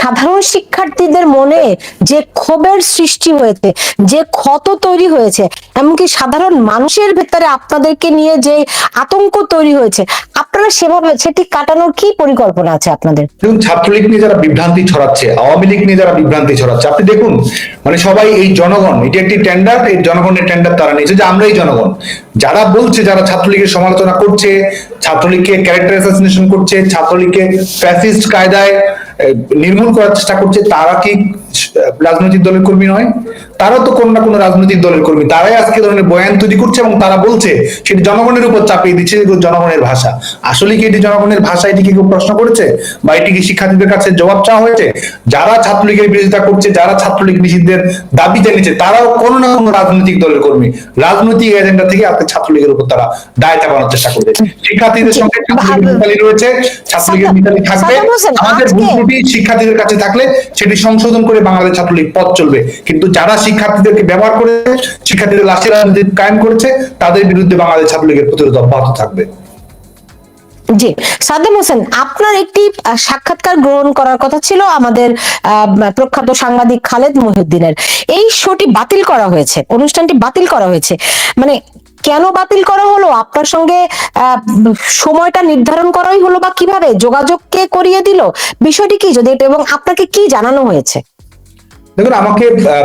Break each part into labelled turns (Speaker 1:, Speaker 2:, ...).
Speaker 1: সাধারণ শিক্ষার্থীদের মনে যে ক্ষোভের সৃষ্টি হয়েছে, যে ক্ষত তৈরি হয়েছে, এমনকি সাধারণ মানুষের ভেতরে আপনাদেরকে নিয়ে যে আতঙ্ক তৈরি হয়েছে, আপনারা সেভাবে সেটি কাটানোর কি পরিকল্পনা আছে আপনাদের?
Speaker 2: দেখুন, ছাত্রলীগ নিয়ে যারা বিভ্রান্তি ছড়াচ্ছে, আওয়ামী লীগ নিয়ে যারা বিভ্রান্তি ছড়াচ্ছে, আপনি দেখুন মানে সবাই এই জনগণ, এটি একটি টেন্ডার এই জনগণের টেন্ডার তারা নিয়েছে যে আমরাই জনগণ। যারা বলছে, যারা ছাত্রলীগের সমালোচনা করছে, ছাত্রলীগকে ক্যারেক্টার অ্যাসাসিনেশন করছে, ছাত্রলীগকে ফ্যাসিস্ট কায়দায় নির্মূল করার চেষ্টা করছে তারা কি রাজনৈতিক দলের কর্মী নয়। তারাও তো কোনো না কোনো রাজনৈতিক দলের কর্মী। তারাই আজকে ধরনের বয়ান তৈরি করছে এবং তারা বলছে সেটি জনগণের উপর চাপিয়ে দিচ্ছে জনগণের ভাষা। আসলে কি এটি জনগণের ভাষা? এটি কি কেউ প্রশ্ন করেছে? বা এটি কি শিক্ষার্থীদের কাছে জবাব চাওয়া হয়েছে? যারা ছাত্রলীগের বিরোধিতা করছে যারা ছাত্রলীগ নিষিদ্ধের দাবি জানিয়েছে তারাও কোনো না কোনো রাজনৈতিক দলের কর্মী। রাজনৈতিক এজেন্ডা থেকে আপনি ছাত্রলীগের উপর তারা দায় চাপানোর চেষ্টা করবে। শিক্ষার্থীদের সঙ্গে ছাত্রলীগের মিতালি রয়েছে ছাত্রলীগের মিতালি থাকবে। আমাদের ভুল শিক্ষার্থীদের কাছে থাকলে সেটি সংশোধন করে বাংলাদেশ ছাত্রলীগ পথ চলবে। কিন্তু যারা শিক্ষার্থীদেরকে ব্যবহার করে শিক্ষার্থীদের লাশের রাজনীতি কায়েম করেছে, তাদের বিরুদ্ধে বাংলাদেশ ছাত্রলীগের প্রতিরোধ অব্যাহত থাকবে।
Speaker 1: জি। সাদ্দাম হোসেন, আপনার একটি সাক্ষাৎকার গ্রহণ করার কথা ছিল আমাদের প্রখ্যাত সাংবাদিক খালেদ মহিউদ্দিনের। এই শোটি বাতিল করা হয়েছে, অনুষ্ঠানটি বাতিল করা হয়েছে। মানে কেন বাতিল করা হলো? আপনার সঙ্গে সময়টা নির্ধারণ করাই হলো বা কীভাবে? যোগাযোগ কে করিয়ে দিল? বিষয়টি কি? যদি, এবং আপনাকে কি জানানো হয়েছে?
Speaker 2: দেখুন, আমাকে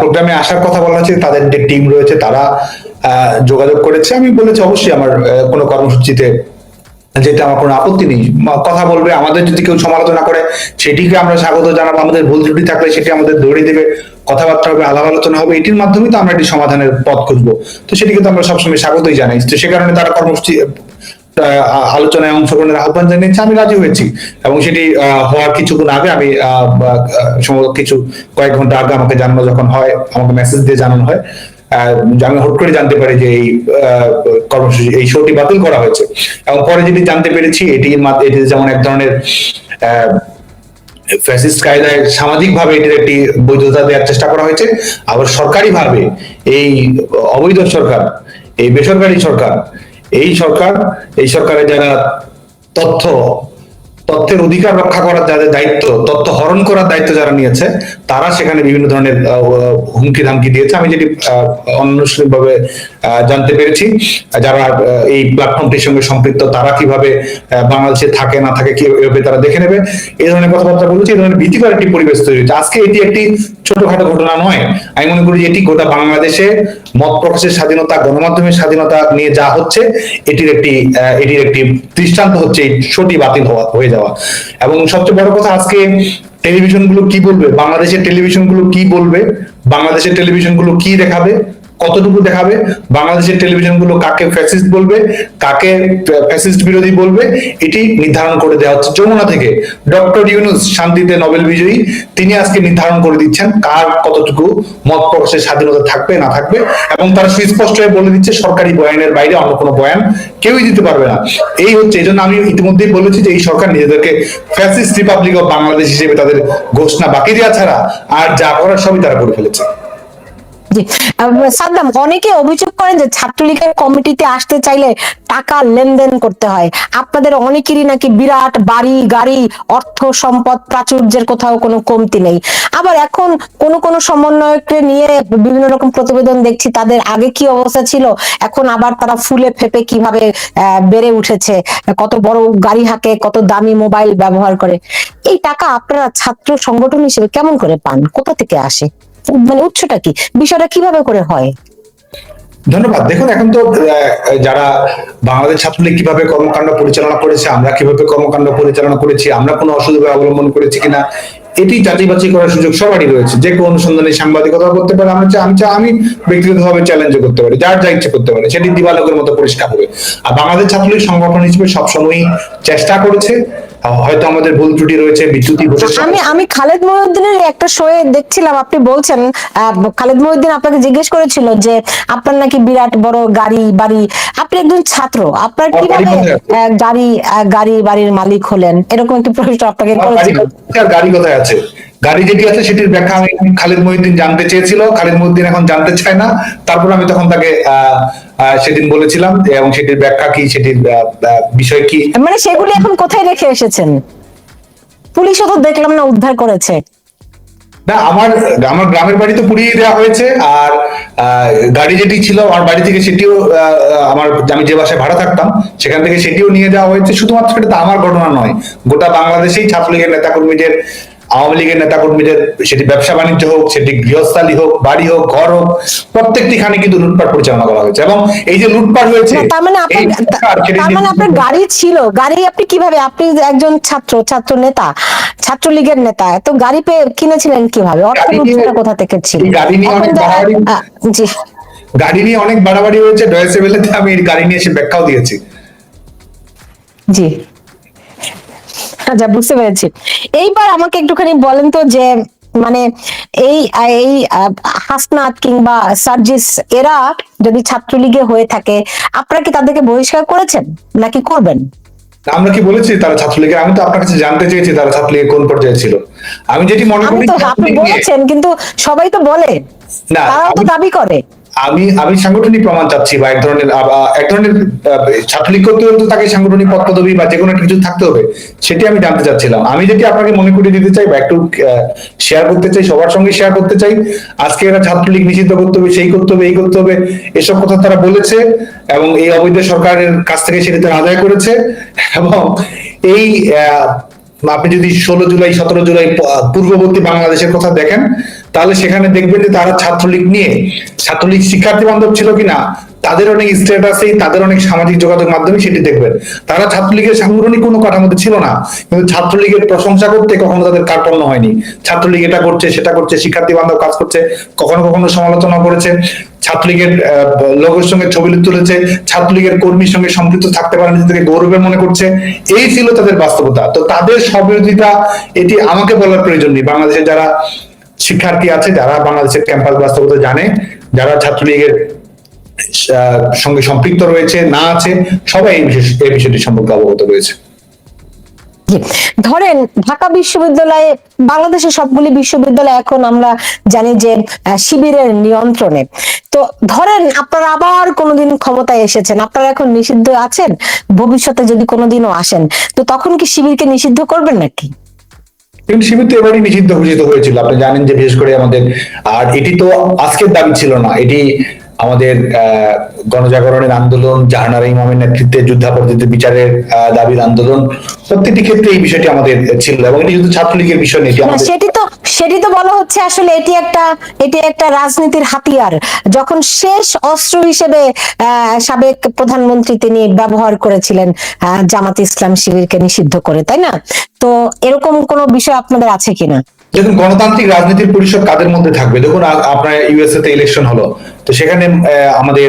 Speaker 2: প্রোগ্রামে আসার কথা বলা হয়েছে তাদের যে টিম রয়েছে, তারা যোগাযোগ করেছে। আমি বলেছি, অবশ্যই আমার কোনো কর্মসূচিতে যেটা আমার কোনো আপত্তি নেই। কথা বলবে, আমাদের যদি কেউ সমালোচনা করে, সেটিকে আমরা স্বাগত জানাব। আমাদের ভুল ত্রুটি থাকলে সেটি আমাদের দৌড়িয়ে দেবে, কথাবার্তা হবে, আলাপ আলোচনা হবে। এটির মাধ্যমে তো আমরা এটি সমাধানের পথ খুঁজবো। তো সেটিকে তো আমরা সবসময় স্বাগতই জানাই। তো সে কারণে তারা কর্মসূচি আলোচনায় অংশগ্রহণের আহ্বান জানিয়েছে আমি রাজি হয়েছি। এবং সেটি আহ, হওয়ার কিছুক্ষণ আগে আমি আহ, সম্ভবত কিছু কয়েক ঘণ্টা আগে আমাকে জানানো যখন হয় আমাকে মেসেজ দিয়ে জানানো হয়। আমি হুট করে জানতে পারি যে এই কর্মসূচি এই শোটি বাতিল করা হয়েছে। এবং পরে যেটি জানতে পেরেছি এটি এটি যেমন এক ধরনের আহ, ফ্যাসিস্ট কায়দায় সামাজিক ভাবে এটির একটি বৈধতা দেওয়ার চেষ্টা করা হয়েছে আবার সরকারি ভাবে এই অবৈধ সরকার এই বেসরকারি সরকার এই সরকার, এই সরকারে যারা তথ্য, তথ্যের অধিকার রক্ষা করার যাদের দায়িত্ব, তথ্য হরণ করার দায়িত্ব যারা নিয়েছে, তারা সেখানে বিভিন্ন ধরনের হুমকি ধামকি দিয়েছে। আমি যেটি ভাবে জানতে পেরেছি। যারা এই প্ল্যাটফর্মটির সঙ্গে সম্পৃক্ত, তারা কীভাবে বাংলাদেশে থাকে, না থাকে, কীভাবে তারা দেখে নেবে, এই ধরনের কথাবার্তা বলেছে, এই ধরনের ভীতিকর একটি পরিবেশ তৈরি হয়েছে। আজকে এটি একটি ছোটখাটো ঘটনা নয়, আমি মনে করি এটি গোটা বাংলাদেশে মত প্রকাশের স্বাধীনতা, গণমাধ্যমের স্বাধীনতা নিয়ে যা হচ্ছে, এটির একটি এটির একটি দৃষ্টান্ত হচ্ছে এই শোটি বাতিল হওয়া, হয়ে যাওয়া। এবং সবচেয়ে বড় কথা, আজকে টেলিভিশনগুলো কি বলবে? বাংলাদেশের টেলিভিশনগুলো কি বলবে? বাংলাদেশের টেলিভিশনগুলো কি দেখাবে? কতটুকু দেখাবে? বাংলাদেশের টেলিভিশনগুলো কাকে ফ্যাসিস্ট বলবে, কাকে ফ্যাসিস্ট বিরোধী বলবে, এটি নির্ধারণ করে দেওয়া হচ্ছে। যমুনা থেকে ডক্টর ইউনুস শান্তিতে নোবেল বিজয়ী, তিনি আজকে নির্ধারণ করে দিচ্ছেন কার কতটুকু মত প্রকাশের স্বাধীনতা থাকবে, না থাকবে, এবং তারা সুস্পষ্ট হয়ে বলে দিচ্ছে, সরকারি বয়ানের বাইরে অন্য কোনো বয়ান কেউই দিতে পারবে না। এই হচ্ছে এই আমি ইতিমধ্যেই বলেছি যে এই সরকার নিজেদেরকে ফ্যাসিস্ট রিপাবলিক অফ বাংলাদেশ হিসেবে তাদের ঘোষণা বাকি দেওয়া ছাড়া আর যা করার সবই তারা করে ফেলেছে।
Speaker 1: সাদ্দাম, অনেকে অভিযোগ করেন যে ছাত্রলীগের কমিটিতে আসতে চাইলে টাকা লেনদেন করতে হয়। আপনাদের অনেকেরই নাকি বিরাট বাড়ি, গাড়ি, অর্থ সম্পদ, প্রাচুর্যের কোথাও কোনো কমতি নেই। আবার এখন কোন কোন সমন্বয়ককে নিয়ে বিভিন্ন রকম প্রতিবেদন দেখছি, তাদের আগে কি অবস্থা ছিল, এখন আবার তারা ফুলে ফেপে কীভাবে বেড়ে উঠেছে, কত বড় গাড়ি হাঁকে, কত দামি মোবাইল ব্যবহার করে। এই টাকা আপনারা ছাত্র সংগঠন হিসেবে কেমন করে পান? কোথা থেকে আসে? মানে উৎসটা কি? বিষয়টা কীভাবে করে হয়?
Speaker 2: ধন্যবাদ। দেখুন, এখন তো যারা বাংলাদেশ ছাত্রলীগ কীভাবে কর্মকাণ্ড পরিচালনা করেছে, আমরা কীভাবে কর্মকাণ্ড পরিচালনা করেছি, আমরা কোনো অসুবিধা অবলম্বন করেছি কিনা, এটি যাচাই বাছাই করার সুযোগ সবারই রয়েছে। যে কোনো অনুসন্ধানে সাংবাদিকতা করতে পারে আমি চাই আমি চাই আমি ব্যক্তিগতভাবে চ্যালেঞ্জ করতে পারি, যার যা ইচ্ছে করতে পারে, সেটি দিবালোকের মতো পরিষ্কার হবে। আর বাংলাদেশ ছাত্রলীগ সংগঠন হিসেবে সবসময়ই চেষ্টা করেছে হয়তো আমাদের ভুল ত্রুটি রয়েছে বিচ্যুতি ঘটেছে।
Speaker 1: আমি আমি খালেদ মহিউদ্দিনের একটা শোয়ে দেখছিলাম আপনি বলছেন আহ, খালেদ মহিউদ্দিন আপনাকে জিজ্ঞেস করেছিল যে আপনার নাকি বিরাট বড় গাড়ি বাড়ি আপনি একজন ছাত্র আপনার কীভাবে গাড়ি গাড়ি বাড়ির মালিক হলেন? এরকম একটা প্রশ্ন আপনাকে করেছিল।
Speaker 2: গাড়ি কোথায় আছে? গাড়ি যেটি আছে সেটির ব্যাখ্যা আমি খালিদ মহিউদ্দিন জানতে চেয়েছিল খালিদ মহিউদ্দিন এখন জানতে চায় না। তারপর আমি তখন তাকে সেদিন বলেছিলাম এবং সেটির ব্যাখ্যা কি সেটির বিষয় কি।
Speaker 1: মানে সেগুলি এখন কোথায় রেখে এসেছেন? পুলিশও তো দেখলাম না উদ্ধার করেছে।
Speaker 2: না আমার আমার গ্রামের বাড়ি তো পুড়িয়ে দেওয়া হয়েছে আর গাড়ি যেটি ছিল আমার বাড়ি থেকে সেটিও আমার আমি যে বাসায় ভাড়া থাকতাম সেখান থেকে সেটিও নিয়ে যাওয়া হয়েছে। শুধুমাত্র এটা আমার ঘটনা নয় গোটা বাংলাদেশেই ছাত্রলীগের নেতাকর্মীদের আওয়ামী লীগের নেতাকর্মীদের সেটি ব্যবসা বাণিজ্য হোক সেটি গৃহস্থালী হোক বাড়ি হোক ঘর হোক প্রত্যেকটি খানে কিন্তু লুটপাট পরিচালনা করা হয়েছে। এবং এই যে লুটপাট হয়েছে
Speaker 1: তার মানে আপনার মানে গাড়ি ছিল। গাড়ি আপনি কীভাবে আপনি একজন ছাত্র ছাত্র নেতা ছাত্রলীগের নেতা তো গাড়ি পেয়ে কিনেছিলেন কীভাবে? কোথা থেকে ছিল?
Speaker 2: গাড়ি নিয়ে অনেক
Speaker 1: জি।
Speaker 2: গাড়ি নিয়ে অনেক বাড়াবাড়ি হয়েছে। ডয়েসে বেলাতে আমি গাড়ি নিয়ে এসে ব্যাখ্যাও দিয়েছি।
Speaker 1: জি। আচ্ছা বুঝতে পেরেছি। এইবার আমাকে একটুখানি বলেন তো যে মানে এই এই হাসনাত কিংবা সার্জিস এরা যদি ছাত্রলীগে হয়ে থাকে আপনারা কি তাদেরকে বহিষ্কার করেছেন নাকি করবেন?
Speaker 2: আমরা কি বলেছি তারা ছাত্রলীগের আমি তো আপনার কাছে জানতে চেয়েছি তারা ছাত্রলীগের কোন পর্যায়ে ছিল। আমি যেটি মনে করি
Speaker 1: তো আপনি বলেছেন কিন্তু সবাই তো বলে।
Speaker 2: না,
Speaker 1: তারাও তো দাবি করে।
Speaker 2: আমি আমি সাংগঠনিক প্রমাণ চাচ্ছি বা এক ধরনের এক ধরনের ছাত্রলীগ করতে হলে তো তাকে সাংগঠনিক পদ পদবি বা যে কোনো একটা কিছু থাকতে হবে, সেটি আমি জানতে চাচ্ছিলাম। আমি যেটি আপনাকে মনে করিয়ে দিতে চাই বা একটু শেয়ার করতে চাই, সবার সঙ্গে শেয়ার করতে চাই, আজকে এরা ছাত্রলীগ নিষিদ্ধ করতে হবে, সেই করতে হবে, এই করতে হবে, এসব কথা তারা বলেছে এবং এই অবৈধ সরকারের কাছ থেকে সেটি তারা আদায় করেছে এবং এই আপনি যদি ষোলো জুলাই, সতেরো জুলাই পূর্ববর্তী বাংলাদেশের কথা দেখেন, তাহলে সেখানে দেখবেন যে তারা ছাত্রলীগ নিয়ে, ছাত্রলীগ শিক্ষার্থী বান্ধব ছিল কিনা, তাদের অনেক স্ট্যাটাসেই তাদের অনেক সামাজিক যোগাযোগ মাধ্যমে সেটি দেখবেন। তারা ছাত্রলীগের সাংগঠনিক কোনো কাঠামোতে ছিল না, কিন্তু ছাত্রলীগের প্রশংসা করতে কখনো তাদের কার্পণ্য হয়নি। ছাত্রলীগ এটা করছে, সেটা করছে, শিক্ষার্থী বান্ধব কাজ করছে, কখনো কখনো সমালোচনা করেছে। ছাত্রলীগের লোকের সঙ্গে ছবি তুলেছে, ছাত্রলীগের কর্মীর সঙ্গে সম্পৃক্ত থাকতে পারে, নিজেদেরকে গৌরবের মনে করছে। এই ছিল তাদের বাস্তবতা। তো তাদের সবিরোধিতা এটি আমাকে বলার প্রয়োজন নেই। বাংলাদেশে যারা শিক্ষার্থী আছে, যারা বাংলাদেশের ক্যাম্পাস বাস্তবতা জানে, যারা ছাত্রলীগের সঙ্গে সম্পৃক্ত রয়েছে, না আছে, সবাই এই বিশেষ এই বিষয়টি সম্পর্কে অবগত রয়েছে।
Speaker 1: ধরেন, ঢাকা বিশ্ববিদ্যালয়ে বাংলাদেশের সবগুলি বিশ্ববিদ্যালয় এখন আমরা জানি যে শিবিরের নিয়ন্ত্রণে। তো ধরেন, আপনারা আবার কোনোদিন ক্ষমতায় এসেছেন, আপনারা এখন নিষিদ্ধ আছেন? ভবিষ্যতে যদি কোনোদিনও আসেন, তো তখন কি শিবিরকে নিষিদ্ধ করবেন নাকি?
Speaker 2: শিবির তো এবারই নিষিদ্ধ ঘোষিত হয়েছিল। আপনি জানেন যে, বিশেষ করে আমাদের, আর এটি তো আজকের দাবি ছিল না। এটি আমাদের আহ, গণজাগরণের আন্দোলন জাহানার ইমামের নেতৃত্বে যুদ্ধাপরাধীদের বিচারের দাবির আন্দোলন প্রত্যেকটি ক্ষেত্রে এই বিষয়টি আমাদের ছিল এবং এটি শুধু ছাত্রলীগের বিষয় নেই
Speaker 1: সেটি তো সেটি তো বলা হচ্ছে আসলে এটি একটা এটি একটা রাজনীতির হাতিয়ার। যখন শেষ অস্ত্র হিসেবে আহ, সাবেক প্রধানমন্ত্রী তিনি ব্যবহার করেছিলেন আহ, জামাত ইসলাম শিবিরকে নিষিদ্ধ করে তাই না? তো এরকম কোনো বিষয় আপনাদের আছে কিনা?
Speaker 2: দেখুন, গণতান্ত্রিক রাজনীতির পরিষদ কাদের মধ্যে থাকবে? দেখুন আপনার ইউএসএ তে ইলেকশন হলো। তো সেখানে আমাদের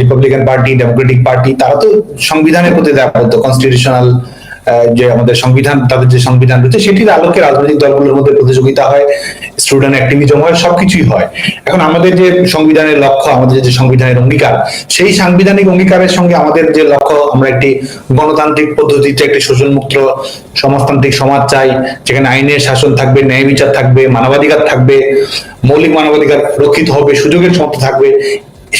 Speaker 2: রিপাবলিকান পার্টি ডেমোক্রেটিক পার্টি তারা তো সংবিধানের প্রতি দায়বদ্ধ কনস্টিটিউশনাল যে আমাদের সংবিধান, তাদের যে সংবিধান রয়েছে, সেটির আলোকে রাজনৈতিক দলগুলোর মধ্যে প্রতিযোগিতা হয় স্টুডেন্ট অ্যাক্টিভিজম হয়, সবকিছুই হয়। এখন আমাদের যে সংবিধানের লক্ষ্য, আমাদের যে সংবিধানের অঙ্গীকার, সেই সাংবিধানিক অঙ্গীকারের সঙ্গে আমাদের যে লক্ষ্য, আমরা একটি গণতান্ত্রিক পদ্ধতিতে একটি শোষণমুক্ত সমাজতান্ত্রিক সমাজ চাই, যেখানে আইনের শাসন থাকবে, ন্যায় বিচার থাকবে, মানবাধিকার থাকবে, মৌলিক মানবাধিকার রক্ষিত হবে, সুযোগের সমর্থ থাকবে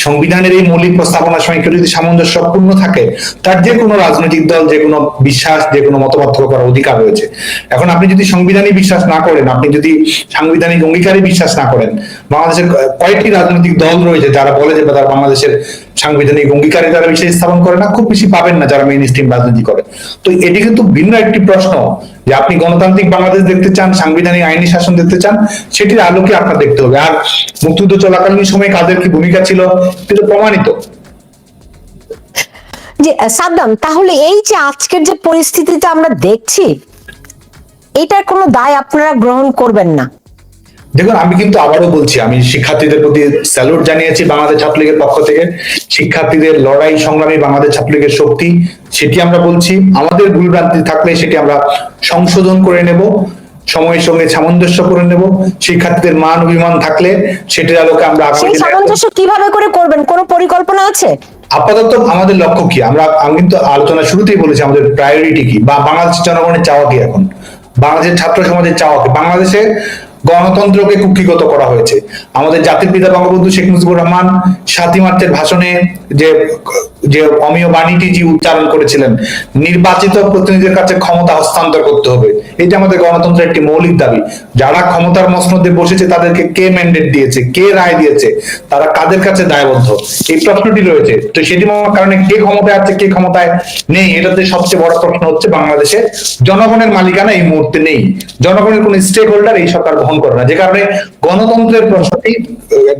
Speaker 2: সংবিধানের এই মৌলিক প্রস্তাবনার সঙ্গে যদি সামঞ্জস্যপূর্ণ থাকে, তার যে কোনো রাজনৈতিক দল, যে কোনো বিশ্বাস, যে কোনো মতপার্থক্য করার অধিকার রয়েছে। এখন আপনি যদি সংবিধানে বিশ্বাস না করেন, আপনি যদি সাংবিধানিক অঙ্গীকারে বিশ্বাস না করেন, বাংলাদেশের কয়েকটি রাজনৈতিক দল রয়েছে যারা বলে যে তারা বাংলাদেশের সাংবিধানিক অঙ্গীকারে তারা বিশ্বাস স্থাপন করে না, খুব বেশি পাবেন না যারা মেইন স্ট্রিম রাজনীতি করে। তো এটি কিন্তু ভিন্ন একটি প্রশ্ন যে আপনি গণতান্ত্রিক বাংলাদেশ দেখতে চান, সাংবিধানিক আইনি শাসন দেখতে চান, সেটির আলোকে আপনার দেখতে হবে। আর মুক্তিযুদ্ধ চলাকালীন সময় কাদের কি ভূমিকা ছিল কিন্তু প্রমাণিত।
Speaker 1: যে সাদ্দাম, তাহলে এই যে আজকের যে পরিস্থিতিতে আমরা দেখছি, এটার কোনো দায় আপনারা গ্রহণ করবেন না।
Speaker 2: দেখুন আমি কিন্তু আবারও বলছি আমি শিক্ষার্থীদের প্রতি স্যালুট জানিয়েছি বাংলাদেশ ছাত্রলীগের পক্ষ থেকে। শিক্ষার্থীদের লড়াই সংগ্রামী বাংলাদেশ ছাত্রলীগের শক্তি সেটি আমরা বলছি। আমাদের ভুলভ্রান্তি থাকলে সেটি আমরা সংশোধন করে নেব সময়ের সঙ্গে সামঞ্জস্য করে নেব। শিক্ষার্থীদের মান অভিমান থাকলে সেটির আলোকে আমরা
Speaker 1: সেই সামঞ্জস্য কীভাবে করে করবেন? কোনো পরিকল্পনা আছে?
Speaker 2: আপাতত আমাদের লক্ষ্য কি? আমরা আমি কিন্তু আলোচনা শুরুতেই বলেছি আমাদের প্রায়োরিটি কি? বা বাংলাদেশের জনগণের চাওয়া কি এখন? বাংলাদেশের ছাত্র সমাজের চাওয়া কি? বাংলাদেশে গণতন্ত্রকে কুক্ষিগত করা হয়েছে। আমাদের জাতির পিতা বঙ্গবন্ধু শেখ মুজিবুর রহমান সাতই মার্চের ভাষণে যে যে অমীয় বাণীটি যে উচ্চারণ করেছিলেন, নির্বাচিত প্রতিনিধিদের কাছে ক্ষমতা হস্তান্তর করতে হবে। এটা আমাদের গণতন্ত্রের একটি মৌলিক দাবি। যারা ক্ষমতার মসনদে বসেছে, তাদেরকে কে ম্যান্ডেট দিয়েছে, কে রায় দিয়েছে, তারা কাদের কাছে দায়বদ্ধ? এই প্রশ্নটি রয়েছে। তো সেটি কারণে কে ক্ষমতায় আছে, কে ক্ষমতায় নেই, এটাতে সবচেয়ে বড় প্রশ্ন হচ্ছে বাংলাদেশে জনগণের মালিকানা এই মুহূর্তে নেই। জনগণের কোন স্টেক হোল্ডার এই সরকার বহন করে না। যে কারণে গণতন্ত্রের প্রশ্নটি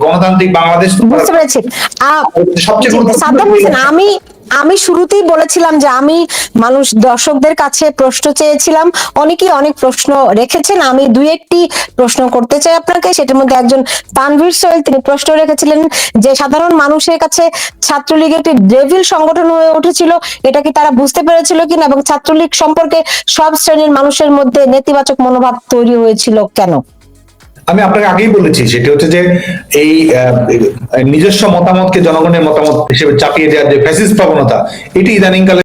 Speaker 2: গণতান্ত্রিক বাংলাদেশ
Speaker 1: বুঝতে পেরেছি।
Speaker 2: সবচেয়ে
Speaker 1: আমি আমি শুরুতেই বলেছিলাম যে আমি মানুষ দর্শকদের কাছে প্রশ্ন চেয়েছিলাম। অনেকেই অনেক প্রশ্ন রেখেছেন। আমি দুই একটি প্রশ্ন করতে চাই আপনাকে। সেটার মধ্যে একজন তানভীর সোহেল তিনি প্রশ্ন রেখেছিলেন যে সাধারণ মানুষের কাছে ছাত্রলীগ একটি ডেভিল সংগঠন হয়ে উঠেছিল। এটা কি তারা বুঝতে পেরেছিল কিনা এবং ছাত্রলীগ সম্পর্কে সব শ্রেণির মানুষের মধ্যে নেতিবাচক মনোভাব তৈরি হয়েছিল কেন?
Speaker 2: আমি আপনাকে আগেই বলেছি, সেটা হচ্ছে যে এই নিজস্ব মতামতকে জনগণের মতামত হিসেবে চাপিয়ে দেওয়ার যে ফ্যাসিস প্রবণতা, এটি ইদানিংকালে